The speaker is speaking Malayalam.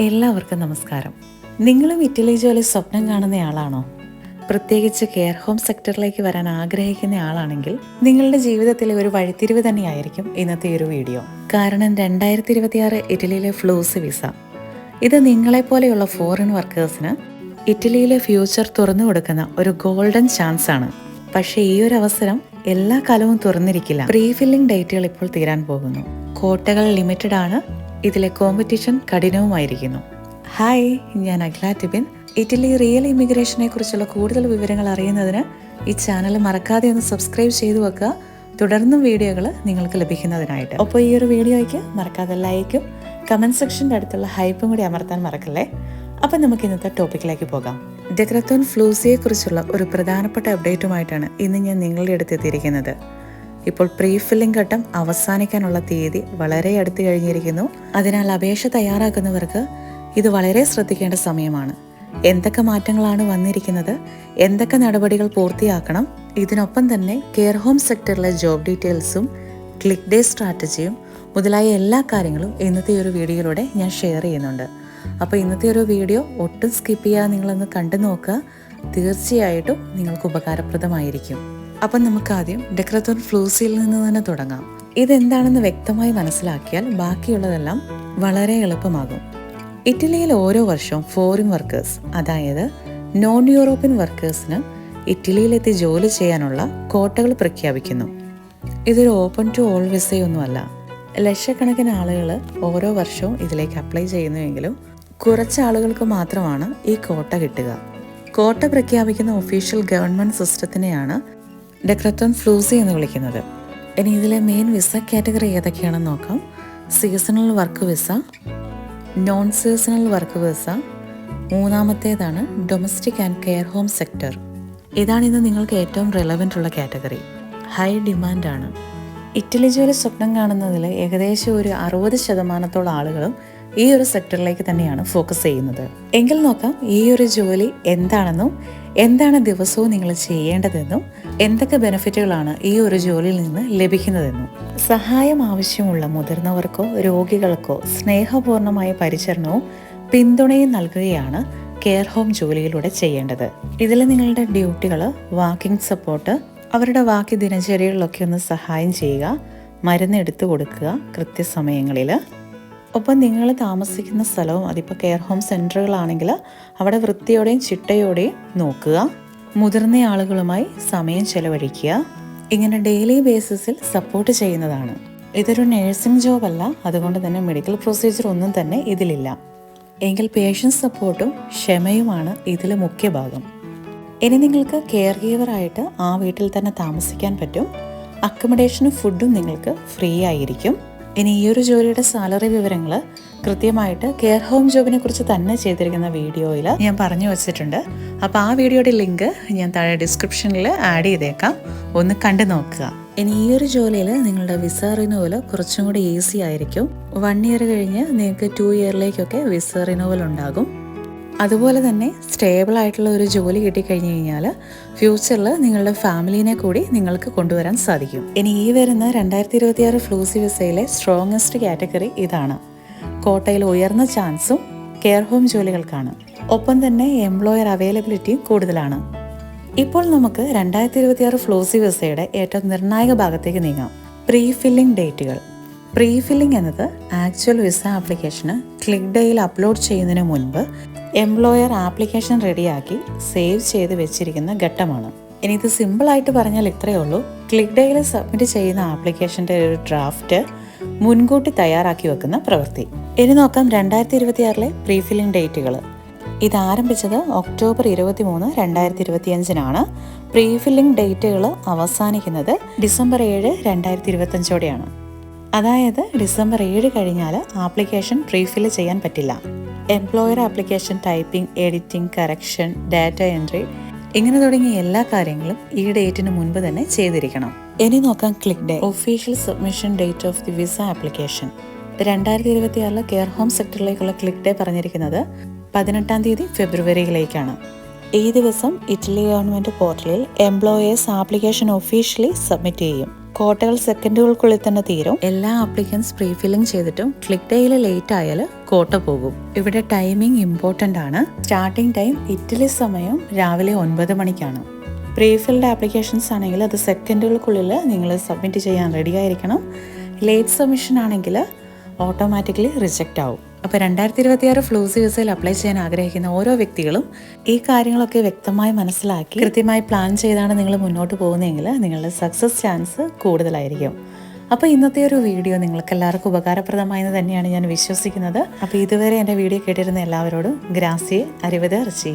എല്ലാവർക്കും നമസ്കാരം. നിങ്ങളും ഇറ്റലി ജോലി സ്വപ്നം കാണുന്നയാളാണോ പ്രത്യേകിച്ച് കെയർ ഹോം സെക്ടറിലേക്ക് വരാൻ ആഗ്രഹിക്കുന്ന ആളാണെങ്കിൽ നിങ്ങളുടെ ജീവിതത്തിലെ ഒരു വഴിത്തിരിവ് തന്നെയായിരിക്കും ഇന്നത്തെ ഒരു വീഡിയോ. കാരണം രണ്ടായിരത്തി ഇരുപത്തിയാറ് ഇറ്റലിയിലെ ഫ്ലൂസ് വിസ. ഇത് നിങ്ങളെപ്പോലെയുള്ള ഫോറിൻ വർക്കേഴ്സിന് ഇറ്റലിയിലെ ഫ്യൂച്ചർ തുറന്നു കൊടുക്കുന്ന ഒരു ഗോൾഡൻ ചാൻസ് ആണ്. പക്ഷേ ഈ ഒരു അവസരം എല്ലാ കാലവും തുറന്നിരിക്കില്ല. പ്രീ ഫില്ലിംഗ് ഡേറ്റുകൾ ഇപ്പോൾ തീരാൻ പോകുന്നു. കോട്ടകൾ ലിമിറ്റഡ് ആണ്. ഇതിലെ കോമ്പറ്റീഷൻ കഠിനവുമായിരിക്കുന്നു. ഹായ് ഞാൻ അഖ്ലാ ടിബിൻ. ഇറ്റലി റിയൽ ഇമിഗ്രേഷനെ കുറിച്ചുള്ള കൂടുതൽ വിവരങ്ങൾ അറിയുന്നതിന് ഈ ചാനൽ മറക്കാതെ ഒന്ന് സബ്സ്ക്രൈബ് ചെയ്തു വെക്കുക. തുടർന്നും വീഡിയോകൾ നിങ്ങൾക്ക് ലഭിക്കുന്നതിനായിട്ട്. അപ്പോൾ ഈ ഒരു വീഡിയോയ്ക്ക് മറക്കാതെ ലൈക്കും കമന്റ് സെക്ഷന്റെ അടുത്തുള്ള ഹൈപ്പും കൂടി അമർത്താൻ മറക്കല്ലേ? അപ്പം നമുക്ക് ഇന്നത്തെ ടോപ്പിക്കിലേക്ക് പോകാം. ഡെക്രത്തോൺ ഫ്ലൂസിയെക്കുറിച്ചുള്ള ഒരു പ്രധാനപ്പെട്ട അപ്ഡേറ്റുമായിട്ടാണ് ഇന്ന് ഞാൻ നിങ്ങളുടെ അടുത്ത് എത്തിയിരിക്കുന്നത്. ഇപ്പോൾ പ്രീ ഫില്ലിംഗ് ഘട്ടം അവസാനിക്കാനുള്ള തീയതി വളരെ അടുത്ത് കഴിഞ്ഞിരിക്കുന്നു. അതിനാൽ അപേക്ഷ തയ്യാറാക്കുന്നവർക്ക് ഇത് വളരെ ശ്രദ്ധിക്കേണ്ട സമയമാണ്. എന്തൊക്കെ മാറ്റങ്ങളാണ് വന്നിരിക്കുന്നത്? എന്തൊക്കെ നടപടികൾ പൂർത്തിയാക്കണം? ഇതിനൊപ്പം തന്നെ കെയർ ഹോം സെക്ടറിലെ ജോബ് ഡീറ്റെയിൽസും ക്ലിക്ക് ഡേ സ്ട്രാറ്റജിയും മുതലായ എല്ലാ കാര്യങ്ങളും ഇന്നത്തെ ഒരു വീഡിയോയിലൂടെ ഞാൻ ഷെയർ ചെയ്യുന്നുണ്ട്. അപ്പോൾ ഇന്നത്തെ ഒരു വീഡിയോ ഒട്ടും സ്കിപ്പ് ചെയ്യാതെ നിങ്ങളൊന്ന് കണ്ടു നോക്കുക തീർച്ചയായിട്ടും നിങ്ങൾക്ക് ഉപകാരപ്രദമായിരിക്കും. അപ്പം നമുക്ക് ആദ്യം ഡെക്രത്തോൺ ഫ്ലൂസിയിൽ നിന്ന് തന്നെ തുടങ്ങാം. ഇതെന്താണെന്ന് വ്യക്തമായി മനസ്സിലാക്കിയാൽ ബാക്കിയുള്ളതെല്ലാം വളരെ എളുപ്പമാകും. ഇറ്റലിയിൽ ഓരോ വർഷവും ഫോറിൻ വർക്കേഴ്സ് അതായത് നോൺ യൂറോപ്യൻ വർക്കേഴ്സിന് ഇറ്റലിയിലെത്തി ജോലി ചെയ്യാനുള്ള കോട്ടകൾ പ്രഖ്യാപിക്കുന്നു. ഇതൊരു ഓപ്പൺ ടു ഓൾ വിസയൊന്നുമല്ല ലക്ഷക്കണക്കിന് ആളുകൾ ഓരോ വർഷവും ഇതിലേക്ക് അപ്ലൈ ചെയ്യുന്നുവെങ്കിലും കുറച്ച് ആളുകൾക്ക് മാത്രമാണ് ഈ കോട്ട കിട്ടുക. കോട്ട പ്രഖ്യാപിക്കുന്ന ഒഫീഷ്യൽ ഗവൺമെന്റ് സിസ്റ്റത്തിനെയാണ് ഡെക്രത്തോൺ ഫ്ലൂസി എന്ന് വിളിക്കുന്നത്. ഇനി ഇതിലെ മെയിൻ വിസ കാറ്റഗറി ഏതൊക്കെയാണെന്ന് നോക്കാം. Seasonal work visa non seasonal work visa മൂന്നാമത്തേതാണ് domestic and care home sector ഇതാണ് ഇന്ന് നിങ്ങൾക്ക് ഏറ്റവും റെലവന്റ് ഉള്ള കാറ്റഗറി ഹൈ ഡിമാൻഡാണ് ഇറ്റലി ജോലി സ്വപ്നം കാണുന്നതിൽ ഏകദേശം ഒരു അറുപത് ശതമാനത്തോളം ആളുകളും ഈ ഒരു സെക്ടറിലേക്ക് തന്നെയാണ് ഫോക്കസ് ചെയ്യുന്നത്. എങ്കിൽ നോക്കാം ഈ ഒരു ജോലി എന്താണെന്നും എന്താണ് ദിവസവും നിങ്ങൾ ചെയ്യേണ്ടതെന്നും എന്തൊക്കെ ബെനിഫിറ്റുകളാണ് ഈ ഒരു ജോലിയിൽ നിന്ന് ലഭിക്കുന്നതെന്നും. സഹായം ആവശ്യമുള്ള മുതിർന്നവർക്കോ രോഗികൾക്കോ സ്നേഹപൂർണമായ പരിചരണവും പിന്തുണയും നൽകുകയാണ് കെയർ ഹോം ജോലിയിലൂടെ ചെയ്യേണ്ടത്. ഇതിൽ നിങ്ങളുടെ ഡ്യൂട്ടികൾ വാക്കിംഗ് സപ്പോർട്ട് അവരുടെ ബാക്കി ദിനചര്യകളിലൊക്കെ ഒന്ന് സഹായം ചെയ്യുക മരുന്ന് എടുത്തു കൊടുക്കുക കൃത്യസമയങ്ങളിൽ ഒപ്പം നിങ്ങൾ താമസിക്കുന്ന സ്ഥലവും അതിപ്പോൾ കെയർ ഹോം സെന്ററുകളാണെങ്കിൽ അവിടെ വൃത്തിയോടെയും ചിട്ടയോടെയും നോക്കുക. മുതിർന്ന ആളുകളുമായി സമയം ചെലവഴിക്കുക. ഇങ്ങനെ ഡെയിലി ബേസിസിൽ സപ്പോർട്ട് ചെയ്യുന്നതാണ്. ഇതൊരു നഴ്സിംഗ് ജോബ് അല്ല. അതുകൊണ്ട് തന്നെ മെഡിക്കൽ പ്രൊസീജിയർ ഒന്നും തന്നെ ഇതിലില്ല. എങ്കിൽ പേഷ്യൻസ് സപ്പോർട്ടും ക്ഷമയുമാണ് ഇതിലെ മുഖ്യ ഭാഗം. ഇനി നിങ്ങൾക്ക് കെയർ ഗീവറായിട്ട് ആ വീട്ടിൽ തന്നെ താമസിക്കാൻ പറ്റും. അക്കമഡേഷനും ഫുഡും നിങ്ങൾക്ക് ഫ്രീ ആയിരിക്കും. ഇനി ഈ ഒരു ജോലിയുടെ സാലറി വിവരങ്ങൾ കൃത്യമായിട്ട് കെയർ ഹോം ജോബിനെ കുറിച്ച് തന്നെ ചെയ്തിരിക്കുന്ന വീഡിയോയിൽ ഞാൻ പറഞ്ഞു വച്ചിട്ടുണ്ട്. അപ്പോൾ ആ വീഡിയോയുടെ ലിങ്ക് ഞാൻ താഴെ ഡിസ്ക്രിപ്ഷനിൽ ആഡ് ചെയ്തേക്കാം. ഒന്ന് കണ്ടു നോക്കുക. ഇനി ഈ ഒരു ജോലിയിൽ നിങ്ങളുടെ വിസ റിനോവൽ കുറച്ചും കൂടി ഈസി ആയിരിക്കും. വൺ ഇയർ കഴിഞ്ഞ് നിങ്ങൾക്ക് ടു ഇയറിലേക്കൊക്കെ വിസ റിനോവൽ ഉണ്ടാകും. അതുപോലെ തന്നെ സ്റ്റേബിൾ ആയിട്ടുള്ള ഒരു ജോലി കിട്ടിക്കഴിഞ്ഞ് കഴിഞ്ഞാൽ ഫ്യൂച്ചറിൽ നിങ്ങളുടെ ഫാമിലിനെ കൂടി നിങ്ങൾക്ക് കൊണ്ടുവരാൻ സാധിക്കും. ഇനി ഈ വരുന്ന രണ്ടായിരത്തി ഇരുപത്തിയാറ് ഫ്ലൂസി വിസയിലെ സ്ട്രോങ്ങസ്റ്റ് കാറ്റഗറി ഇതാണ്. കോട്ടയിൽ ഉയർന്ന ചാൻസും കെയർ ഹോം ജോലികൾക്കാണ്. ഒപ്പം തന്നെ എംപ്ലോയർ അവൈലബിലിറ്റിയും കൂടുതലാണ്. ഇപ്പോൾ നമുക്ക് രണ്ടായിരത്തി ഇരുപത്തിയാറ് ഫ്ലൂസി വിസയുടെ ഏറ്റവും നിർണായക ഭാഗത്തേക്ക് നീങ്ങാം. പ്രീ ഫില്ലിംഗ് ഡേറ്റുകൾ പ്രീ ഫില്ലിംഗ് എന്നത് ആക്ച്വൽ വിസ ആപ്ലിക്കേഷന് ക്ലിക്ക് ഡേയിൽ അപ്ലോഡ് ചെയ്യുന്നതിന് മുൻപ് എംപ്ലോയർ ആപ്ലിക്കേഷൻ റെഡിയാക്കി സേവ് ചെയ്ത് വെച്ചിരിക്കുന്ന ഘട്ടമാണ്. ഇനി ഇത് സിമ്പിളായിട്ട് പറഞ്ഞാൽ ഇത്രയേ ഉള്ളൂ. ക്ലിക്ക് ഡേയിൽ സബ്മിറ്റ് ചെയ്യുന്ന ആപ്ലിക്കേഷന്റെ ഒരു ഡ്രാഫ്റ്റ് മുൻകൂട്ടി തയ്യാറാക്കി വെക്കുന്ന പ്രവൃത്തി. ഇനി നോക്കാം രണ്ടായിരത്തി ഇരുപത്തിയാറിലെ പ്രീഫില്ലിംഗ് ഡേറ്റുകൾ ഇത് ആരംഭിച്ചത് ഒക്ടോബർ ഇരുപത്തി മൂന്ന് രണ്ടായിരത്തി ഇരുപത്തിയഞ്ചിനാണ് പ്രീ ഡേറ്റുകൾ അവസാനിക്കുന്നത് ഡിസംബർ ഏഴ് രണ്ടായിരത്തി ഇരുപത്തഞ്ചോടെയാണ് അതായത് ഡിസംബർ ഏഴ് കഴിഞ്ഞാൽ ആപ്ലിക്കേഷൻ പ്രീഫില്ല് ചെയ്യാൻ പറ്റില്ല. Employer application typing editing correction data entry ഇങ്ങനെ തുടങ്ങിയ എല്ലാ കാര്യങ്ങളും ഈ ഡേറ്റിന് മുൻപ് തന്നെ ചെയ്തിരിക്കണം. ഇനി നോക്കാം click day official submission date of the visa application രണ്ടായിരത്തി ഇരുപത്തിയാറിലെ കെയർ ഹോം സെക്ടറിലേക്കുള്ള ക്ലിക്ക് ഡേ പറഞ്ഞിരിക്കുന്നത് പതിനെട്ടാം തീയതി ഫെബ്രുവരിയിലേക്കാണ്. ഈ ദിവസം ഇറ്റലി ഗവൺമെന്റ് പോർട്ടലിൽ എംപ്ലോയേഴ്സ് ആപ്ലിക്കേഷൻ ഒഫീഷ്യലി സബ്മിറ്റ് ചെയ്യും. കോട്ടകൾ സെക്കൻഡുകൾക്കുള്ളിൽ തന്നെ തീരും. എല്ലാ ആപ്ലിക്കൻസ് പ്രീ ഫില്ലിംഗ് ചെയ്തിട്ടും ക്ലിക്ക് ഡേയിൽ ലേറ്റ് ആയാൽ കോട്ട പോകും. ഇവിടെ ടൈമിംഗ് ഇമ്പോർട്ടന്റ് ആണ്. സ്റ്റാർട്ടിംഗ് ടൈം ഇറ്റലി സമയം രാവിലെ ഒൻപത് മണിക്കാണ്. പ്രീ ഫിൽഡ് ആപ്ലിക്കേഷൻസ് ആണെങ്കിൽ അത് സെക്കൻഡുകൾക്കുള്ളിൽ നിങ്ങൾ സബ്മിറ്റ് ചെയ്യാൻ റെഡി ആയിരിക്കണം. ലേറ്റ് സബ്മിഷൻ ആണെങ്കിൽ ഓട്ടോമാറ്റിക്കലി റിജക്റ്റ് ആവും. അപ്പോൾ രണ്ടായിരത്തി ഇരുപത്തി ആറ് ഫ്ലൂസി വിസയിൽ അപ്ലൈ ചെയ്യാൻ ആഗ്രഹിക്കുന്ന ഓരോ വ്യക്തികളും ഈ കാര്യങ്ങളൊക്കെ വ്യക്തമായി മനസ്സിലാക്കി കൃത്യമായി പ്ലാൻ ചെയ്താണ് നിങ്ങൾ മുന്നോട്ട് പോകുന്നതെങ്കിൽ നിങ്ങളുടെ സക്സസ് ചാൻസ് കൂടുതലായിരിക്കും. അപ്പോൾ ഇന്നത്തെ ഒരു വീഡിയോ നിങ്ങൾക്ക് എല്ലാവർക്കും ഉപകാരപ്രദമായെന്ന് തന്നെയാണ് ഞാൻ വിശ്വസിക്കുന്നത്. അപ്പോൾ ഇതുവരെ എന്റെ വീഡിയോ കേട്ടിരുന്ന എല്ലാവരോടും ഗ്രാസിയെ അരുവത് ഇറച്ചി